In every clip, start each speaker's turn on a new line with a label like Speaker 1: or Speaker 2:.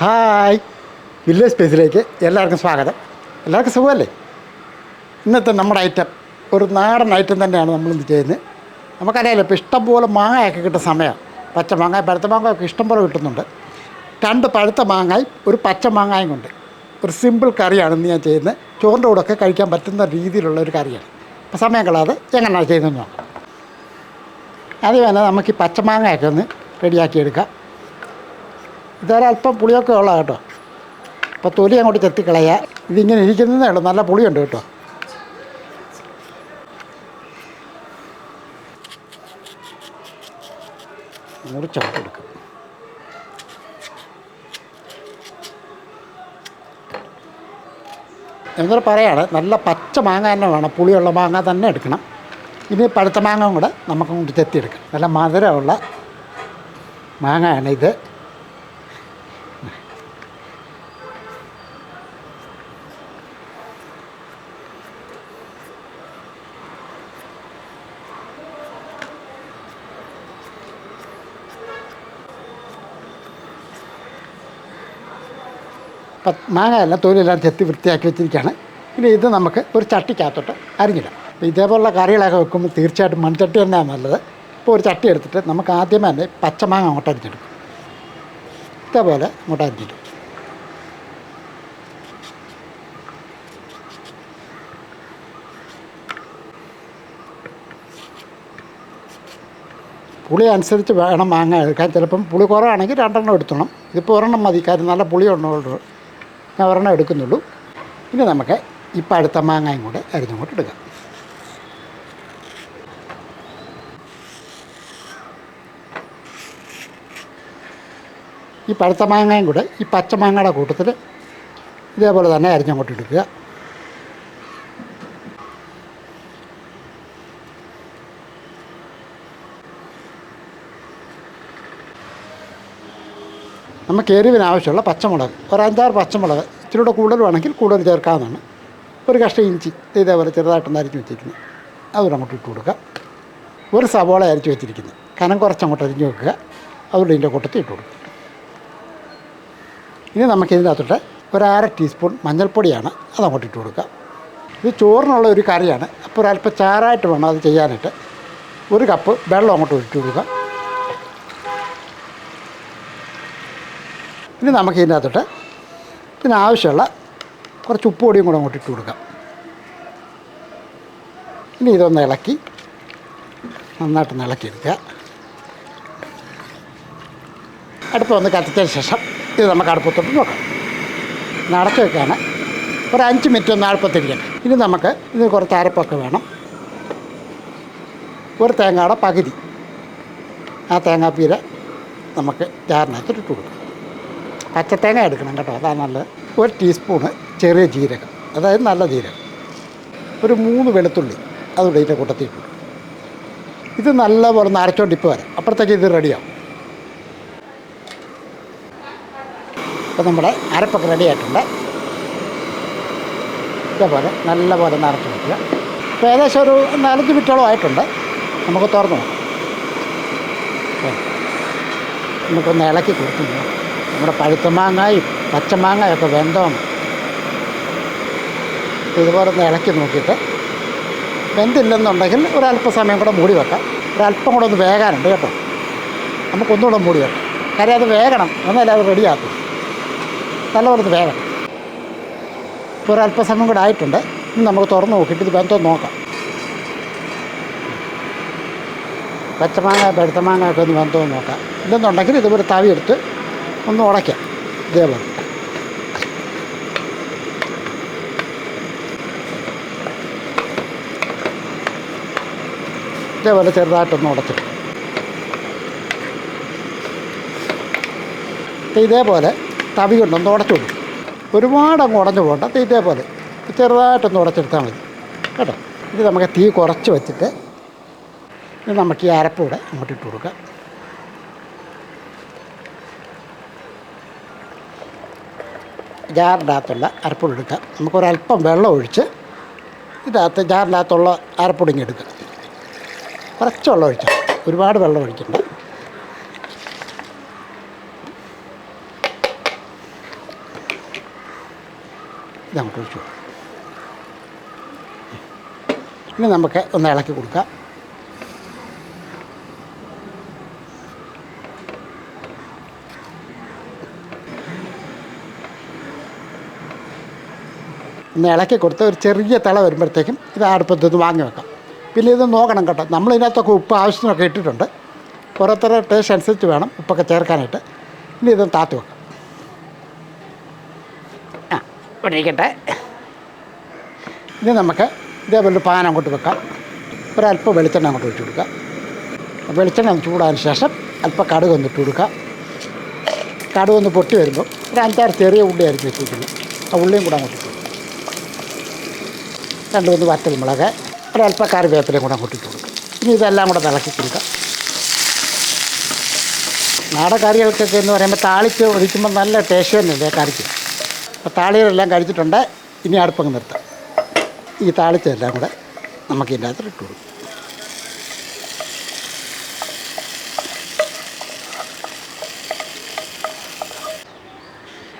Speaker 1: Hi. Village സ്പേസിലേക്ക് എല്ലാവർക്കും സ്വാഗതം. എല്ലാവർക്കും സുഖമല്ലേ? ഇന്നത്തെ നമ്മുടെ ഐറ്റം ഒരു നാടൻ ഐറ്റം തന്നെയാണ് നമ്മൾ ഇന്ന് ചെയ്യുന്നത്. നമുക്കറിയാലോ ഇപ്പോൾ ഇഷ്ടംപോലെ മാങ്ങയൊക്കെ കിട്ടുന്ന സമയം പച്ച മാങ്ങ പഴുത്ത മാങ്ങ ഒക്കെ ഇഷ്ടംപോലെ കിട്ടുന്നുണ്ട്. രണ്ട് പഴുത്ത മാങ്ങായും ഒരു പച്ച മാങ്ങായും കൊണ്ട്. ഒരു സിമ്പിൾ കറിയാണ് ഇന്ന് ഞാൻ ചെയ്യുന്നത്. ചോറിന്റെ കൂടെ ഒക്കെ കഴിക്കാൻ പറ്റുന്ന രീതിയിലുള്ള ഒരു കറിയാണ്. അപ്പോൾ സമയം കളാതെ എങ്ങനെയാണ് ചെയ്യുന്നത് നോക്കാം. തന്നെ നമുക്ക് ഈ പച്ചമാങ്ങയൊക്കെ ഒന്ന് റെഡിയാക്കിയെടുക്കാം ഇതൊരല്പം പുളിയൊക്കെ ഉള്ള കേട്ടോ. അപ്പോൾ തൊലി അങ്ങോട്ട് ചെത്തിക്കളയുക ഇതിങ്ങനെ ഇരിക്കുന്നതേ ഉള്ളൂ. നല്ല പുളിയുണ്ട് കേട്ടോ. മുറിച്ചങ്ങോട്ട് എടുക്കും. എന്നിട്ട് പറയാണ് നല്ല പച്ച മാങ്ങ തന്നെ വേണം. പുളിയുള്ള മാങ്ങ തന്നെ എടുക്കണം. ഇനി പഴുത്ത മാങ്ങ കൂടെ നമുക്ക് കൊണ്ട് നല്ല മധുരമുള്ള മാങ്ങയാണ് ഇത്. മാങ്ങയെല്ലാം തൊലിയെല്ലാം ചെത്തി വൃത്തിയാക്കി വെച്ചിരിക്കുകയാണ്. ഇനി ഇത് നമുക്ക് ഒരു ചട്ടിക്കകത്തോട്ട് അരിഞ്ഞിടാം. അപ്പോൾ ഇതേപോലുള്ള കറികളൊക്കെ വെക്കുമ്പോൾ തീർച്ചയായിട്ടും മൺചട്ടി തന്നെയാണ് നല്ലത്. ഇപ്പോൾ ഒരു ചട്ടി എടുത്തിട്ട് നമുക്ക് ആദ്യമേ തന്നെ പച്ചമാങ്ങ അങ്ങോട്ട് അരിഞ്ഞെടുക്കും. ഇതേപോലെ അങ്ങോട്ട് അരിഞ്ഞിടും. പുളി അനുസരിച്ച് വേണം മാങ്ങ എടുക്കാൻ. ചിലപ്പം പുളി കുറവാണെങ്കിൽ രണ്ടെണ്ണം എടുത്തോണം. ഇതിപ്പോൾ ഒരെണ്ണം മതി. കാര്യം നല്ല പുളി ഉണ്ടോ ഞാൻ ഒരെണ്ണം എടുക്കുന്നുള്ളൂ. ഇനി നമുക്ക് ഇപ്പം അടുത്ത മാങ്ങയും കൂടെ അരിഞ്ഞങ്ങോട്ട് എടുക്കാം ഈ പഴുത്ത മാങ്ങയും കൂടെ ഈ പച്ച മാങ്ങയുടെ കൂട്ടത്തിൽ ഇതേപോലെ തന്നെ അരിഞ്ഞങ്ങോട്ട് എടുക്കുക നമുക്ക് എരിവിനാവശ്യമുള്ള പച്ചമുളക്. ഒരു അഞ്ചാറ് പച്ചമുളക് ഇച്ചിരി കൂടെ കൂടുതൽ വേണമെങ്കിൽ കൂടുതൽ ചേർക്കാവുന്നതാണ്. ഒരു കഷ്ണം ഇഞ്ചി ഇത് ഇതേപോലെ ചെറുതായിട്ടൊന്ന് അരിഞ്ഞ് വെച്ചിരിക്കുന്നത്. അതുകൂടെ അങ്ങോട്ട് ഇട്ട് കൊടുക്കുക. ഒരു സവോള അരിച്ച് വെച്ചിരിക്കുന്നത് കനം കുറച്ച് അങ്ങോട്ട് അരിഞ്ഞ് വെക്കുക. അതുകൊണ്ട് ഇതിന്റെ കൂട്ടത്തിൽ ഇട്ട് കൊടുക്കുക. ഇനി നമുക്ക് ഇതിനകത്തോട്ട് ഒരു അര ടീസ്പൂൺ മഞ്ഞൾപ്പൊടിയാണ് അത് അങ്ങോട്ട് ഇട്ട് കൊടുക്കുക. ഇത് ചോറിനുള്ള ഒരു കറിയാണ്. അപ്പോൾ ഒരല്പം ചാറായിട്ട് വേണം അത് ചെയ്യാനായിട്ട്. ഒരു കപ്പ് വെള്ളം അങ്ങോട്ട് ഒഴിച്ചു കൊടുക്കുക. ഇനി നമുക്ക് ഇതിനകത്തോട്ട് ഇതിനാവശ്യമുള്ള കുറച്ച് ഉപ്പ് പൊടിയും കൂടെ അങ്ങോട്ട് ഇട്ട് കൊടുക്കാം. ഇനി ഇതൊന്ന് ഇളക്കി നന്നായിട്ടൊന്ന് ഇളക്കിയെടുക്കുക. അടുപ്പൊന്ന് കത്തിച്ചതിന് ശേഷം ഇത് നമുക്ക് അടുപ്പത്തോട്ട് നോക്കാം. ഒന്ന് അടച്ച് വെക്കാണ്. ഒരു അഞ്ച് മിനിറ്റ് ഒന്ന് അടുപ്പത്തിരിക്കട്ടെ. ഇനി നമുക്ക് ഇത് കുറച്ച് അരപ്പൊക്കെ വേണം. ഒരു തേങ്ങയുടെ പകുതി ആ തേങ്ങാപ്പീര നമുക്ക് ജാറിനകത്ത് ഇട്ട് കൊടുക്കാം. പച്ചത്തേങ്ങ എടുക്കണം കേട്ടോ. അതാണ് നല്ലത്. ഒരു ടീസ്പൂണ് ചെറിയ ജീരകം. അതായത് നല്ല ജീരകം. ഒരു മൂന്ന് വെളുത്തുള്ളി അതുകൂടെ ഇതിന്റെ കൂട്ടത്തിട്ടു ഇത് നല്ലപോലെ നരച്ചോണ്ട് ഇപ്പോൾ വരാം. അപ്പോഴത്തേക്ക് ഇത് റെഡിയാവും അപ്പോൾ നമ്മുടെ അരപ്പൊക്കെ റെഡി ആയിട്ടുണ്ട്. ഇതേപോലെ നല്ലപോലെ ഒന്ന് അരച്ച് വയ്ക്കുക. ഇപ്പോൾ ഏകദേശം ഒരു നാലഞ്ച് മിനിറ്റോളം ആയിട്ടുണ്ട്. നമുക്ക് തുറന്നു നമുക്കൊന്ന് ഇളക്കി നോക്കാം. നമ്മുടെ പഴുത്ത മാങ്ങായും പച്ച മാങ്ങയൊക്കെ വെന്തോ. ഇതുപോലെ ഒന്ന് ഇളക്കി നോക്കിയിട്ട് വെന്തില്ലെന്നുണ്ടെങ്കിൽ ഒരല്പസമയം കൂടെ മൂടി വെക്കാം. ഒരല്പം കൂടെ ഒന്ന് വേകാനുണ്ട് കേട്ടോ. നമുക്കൊന്നുകൂടെ മൂടി വെക്കാം. കാര്യം അത് വേഗണം എന്നാലേ അത് റെഡിയാക്കും. നല്ലപോലെ ഒന്ന് വേകണം. ഇപ്പോൾ ഒരല്പസമയം കൂടെ ആയിട്ടുണ്ട്. ഇനി നമുക്ക് തുറന്ന് നോക്കിയിട്ട് ഇത് വെന്തോ നോക്കാം. പച്ചമാങ്ങ പഴുത്ത മാങ്ങ ഒക്കെ ഒന്ന് വെന്തോ നോക്കാം. ഇല്ലെന്നുണ്ടെങ്കിൽ ഇതുപോലെ തവി എടുത്ത് ഒന്ന് ഉടയ്ക്കാം. ഇതേപോലെ ഇതേപോലെ ചെറുതായിട്ടൊന്ന് ഉടച്ചിട്ട് ഇതേപോലെ തവി കൊണ്ടൊന്ന് ഉടച്ചു കൊടുക്കും. ഒരുപാട് അങ്ങ് ഉടഞ്ഞു പോകണ്ട. ഇതേപോലെ ചെറുതായിട്ടൊന്ന് ഉടച്ചെടുത്താൽ മതി. കേട്ടോ? ഇത് നമുക്ക് തീ കുറച്ച് വെച്ചിട്ട് ഇത് നമുക്ക് ഈ അരപ്പൂടെ അങ്ങോട്ട് ഇട്ട് കൊടുക്കാം. ജാറിനകത്തുള്ള അരപ്പൊടി എടുക്കുക നമുക്കൊരല്പം വെള്ളം ഒഴിച്ച് ഇതിനകത്ത് ജാറിനകത്തുള്ള അരപ്പൊടിങ്ങി എടുക്കുക കുറച്ച് വെള്ളം ഒഴിച്ചു ഒരുപാട് വെള്ളം ഒഴിക്കണ്ട ഇതങ്ങോട്ട് ഒഴിച്ചു ഇനി നമുക്ക് ഒന്ന് ഇളക്കി കൊടുക്കാം. ഒന്ന് ഇളക്കി കൊടുത്ത് ഒരു ചെറിയ തിള വരുമ്പോഴത്തേക്കും ഇത് അടുപ്പത്ത് ഇത് വാങ്ങി വെക്കാം. പിന്നെ ഇത് നോക്കണം കേട്ടോ. നമ്മൾ ഇതിനകത്തൊക്കെ ഉപ്പ് ആവശ്യത്തിനൊക്കെ ഇട്ടിട്ടുണ്ട്. ഓരോരുത്തരുടെ ടേസ്റ്റ് അനുസരിച്ച് വേണം ഉപ്പൊക്കെ ചേർക്കാനായിട്ട്. ഇനി ഇതൊന്ന് താത്ത് വെക്കാം. ആ ഇവിടെ ഇരിക്കട്ടെ. ഇനി നമുക്ക് ഇതേപോലെ പാൻ അങ്ങോട്ട് വെക്കാം. ഒരല്പം വെളിച്ചെണ്ണ അങ്ങോട്ട് ഒഴിച്ചു കൊടുക്കാം. വെളിച്ചെണ്ണ ചൂടാതിന് ശേഷം അല്പം കടുക് ഒന്ന് ഇട്ട് കൊടുക്കാം. കടുക് ഒന്ന് പൊട്ടി വരുമ്പോൾ ഒരു അഞ്ചാറ് ചെറിയ ഉള്ളി അരിഞ്ഞ് ആ ഉള്ളിയും കൂടെ അങ്ങോട്ട് രണ്ട് മൂന്ന് വറ്റൽ മുളക് ഒരല്പം കറിവേപ്പിലയും കൂടെ കൂട്ടിട്ട് കൊടുക്കും. ഇനി ഇതെല്ലാം കൂടെ തിളക്കി കൊടുക്കാം. നാടൻ കറികൾക്കൊക്കെ എന്ന് പറയുമ്പോൾ താളിച്ച് ഒഴിക്കുമ്പോൾ നല്ല ടേസ്റ്റ് തന്നെയല്ലേ കറിക്ക് അപ്പോൾ താളികളെല്ലാം കഴിച്ചിട്ടുണ്ട് ഇനി അടുപ്പങ്ങ് നിർത്താം. ഈ താളിച്ചതെല്ലാം കൂടെ നമുക്ക് ഇതിന്റെ അകത്ത് ഇട്ട് കൊടുക്കും.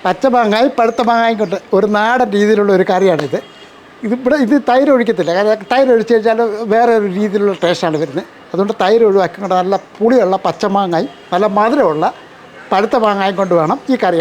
Speaker 1: പച്ച മാങ്ങായി പഴുത്ത മാങ്ങായും കൊണ്ട് ഒരു നാടൻ രീതിയിലുള്ള ഒരു കറിയാണിത്. ഇതിവിടെ ഇത് തൈര് ഒഴിക്കത്തില്ല. കാരണം തൈര് ഒഴിച്ച് കഴിഞ്ഞാൽ വേറെ ഒരു രീതിയിലുള്ള ടേസ്റ്റാണ് വരുന്നത്. അതുകൊണ്ട് തൈര് ഒഴിവാക്കിക്കൊണ്ട് നല്ല പുളിയുള്ള പച്ചമാങ്ങായും നല്ല മധുരമുള്ള പഴുത്ത മാങ്ങായും കൊണ്ട് വേണം ഈ കറി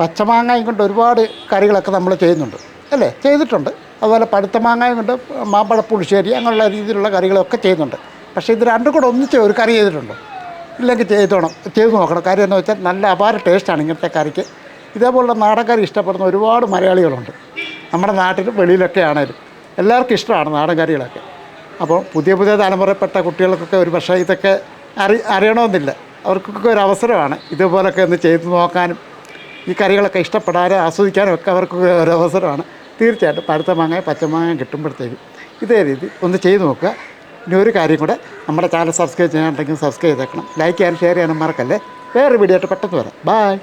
Speaker 1: പച്ചമാങ്ങയും കൊണ്ട് ഒരുപാട് കറികളൊക്കെ നമ്മൾ ചെയ്യുന്നുണ്ട്. അല്ലേ? ചെയ്തിട്ടുണ്ട്. അതുപോലെ പഴുത്ത മാങ്ങയും കൊണ്ട് മാമ്പഴ പുളിശ്ശേരി അങ്ങനെയുള്ള രീതിയിലുള്ള കറികളൊക്കെ ചെയ്യുന്നുണ്ട്. പക്ഷേ ഇത് രണ്ടും കൂടെ ഒന്നിച്ച് ഒരു കറി ചെയ്തിട്ടുണ്ടോ? ഇല്ലെങ്കിൽ ചെയ്തോണം ചെയ്ത് നോക്കണം. കാര്യം എന്ന് വെച്ചാൽ നല്ല അപാര ടേസ്റ്റാണ് ഇങ്ങനത്തെ കറിക്ക്. ഇതേപോലുള്ള നാടൻ കറി ഇഷ്ടപ്പെടുന്ന ഒരുപാട് മലയാളികളുണ്ട്. നമ്മുടെ നാട്ടിലും വെളിയിലൊക്കെ ആണേലും എല്ലാവർക്കും ഇഷ്ടമാണ് നാടൻ കറികളൊക്കെ അപ്പോൾ പുതിയ പുതിയ തലമുറപ്പെട്ട കുട്ടികൾക്കൊക്കെ ഒരു പക്ഷേ ഇതൊക്കെ അറി അറിയണമെന്നില്ല. അവർക്കൊക്കെ ഒരു അവസരമാണ് ഇതുപോലൊക്കെ ഒന്ന് ചെയ്ത് നോക്കാനും ഈ കറികളൊക്കെ ഇഷ്ടപ്പെടാനും ആസ്വദിക്കാനും ഒക്കെ അവർക്ക് ഒരു അവസരമാണ്. തീർച്ചയായിട്ടും പഴുത്ത മാങ്ങ പച്ചമാങ്ങ കിട്ടുമ്പോഴത്തേക്കും ഇതേ രീതി ഒന്ന് ചെയ്ത് നോക്കുക. ഇനി ഒരു കാര്യം കൂടെ നമ്മുടെ ചാനൽ സബ്സ്ക്രൈബ് ചെയ്യാനുണ്ടെങ്കിൽ സബ്സ്ക്രൈബ് ചെയ്തേക്കണം. ലൈക്ക് ചെയ്യാനും ഷെയർ ചെയ്യാനും മറക്കല്ലേ. വേറെ വീഡിയോ ആയിട്ട് പെട്ടെന്ന് വരാം. ബായ്